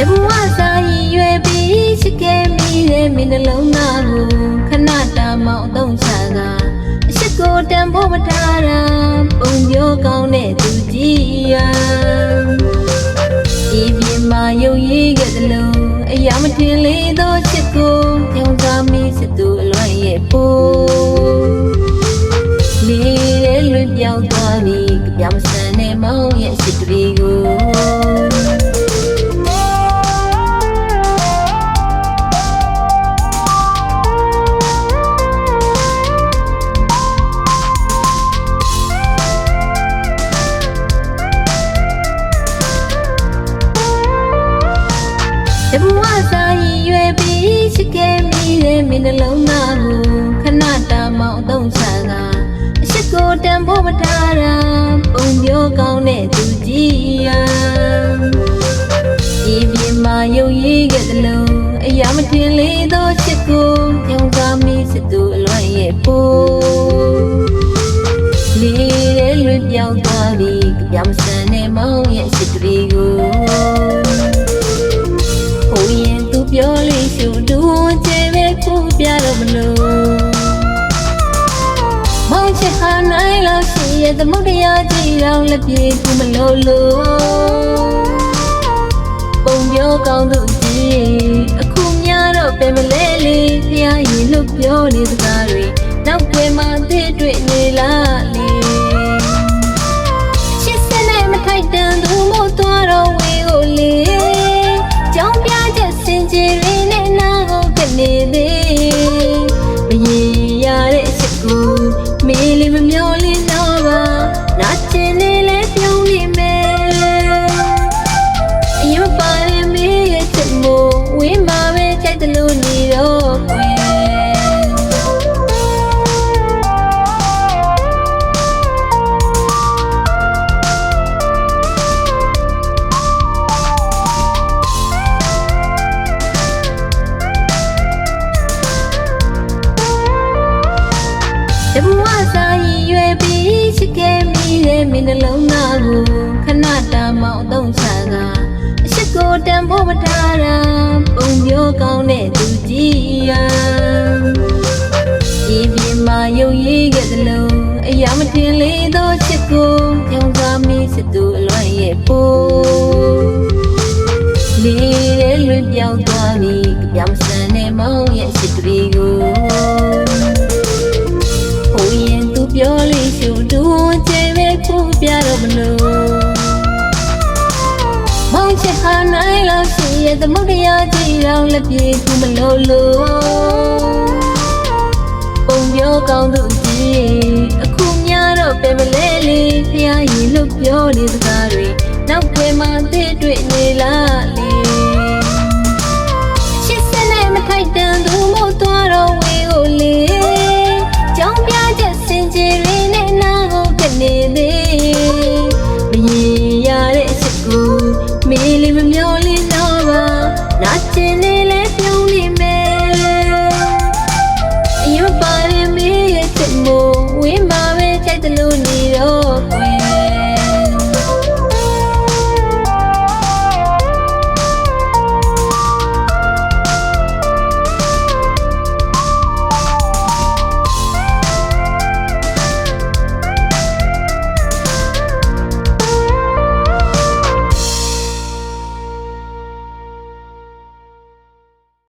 တဘဝစာရည်ရွယ်ပြီးချစ်ခဲ့မိတဲ့မင်းနှလုံးသားကိုခဏတာမောင်အသုံးချတာအရှိကိုတန်ဖို့မထားတာပုံပြောကောင်းတဲ့သူကြီးရာဒီပြမှာယုံရည်ခဲ့သလိုအရာမထင်လေးသောချစ်ကိုကြောင်သားမိစစ်သူအလွမ်းရဲ့ပိုး ဘဝစာရည်ရွယ်ပြီးချစ်ခဲ့မိတဲ့မင်းနှလုံးသားကိုခဏတာမောင်အသုံးချတာအရှိကိုတန်ဖို့မထားတာပုံပြောကောင်းတဲ့သူကြီးရာဒီပြမှာယုံရည်ခဲ့သလိုအရာမထင်လေးသောချစ်ကိုကြောင်စားမိစစ်သူအလွမ်းရဲ့ပိုးလေးတဲ့လွတ်ပြောင်းသွားပြီကြပြောင်းစံ လို့ရှိရဲ့သမုဒ္ဒရာကြီးတော့လက်ပြေကူမလို့လို့ပုံပြောကောင်းသူကြီးအခုများတော့ပဲမလဲလေဖျားရင်လို့ပြောနေစကားတွေနောက်ွယ်မှာသိတွေ့နေလားလေချစ်စနဲ့မထိုက်တန်သူမို့သွားတော့ဝေကိုလေကြောင်းပြချက်စင်ကြယ်ရင်းနဲ့နာကိုကနေသေးမရေရတဲ့အချက်ကိုမေးလေးမမျော တဘဝစာရည်ရွယ်ပြီးချစ်ခဲ့မိတဲ့မင်းနှလုံးသားကိုခဏတာမောင်အသုံးချတာအရှိကိုတန်ဖို့မထားတာပုံပြောကောင်းတဲ့သူကြီးရာဒီပြမှာယုံရည်ခဲ့သလိုအရာမထင်လေးသောချစ်ကိုကြောင်စားမိစစ်သူအလွမ်းရဲ့ပိုးလေးတဲ့လွတ်ပြောင်းသွားပြီကြပြောင်းစံတဲ့မောင်ရဲ့ ဟာနိုင်လို့ရှိရဲ့သမုဒ္ဒရာကြီးတော့လက်ပြေကူမလို့လို့ပုံပြောကောင်းသူကြီးအခုများတော့ပဲမလဲလေဖျားရင်လို့ပြောနေစကားတွေနောက်ွယ်မှာသိတွေ့နေလားလေ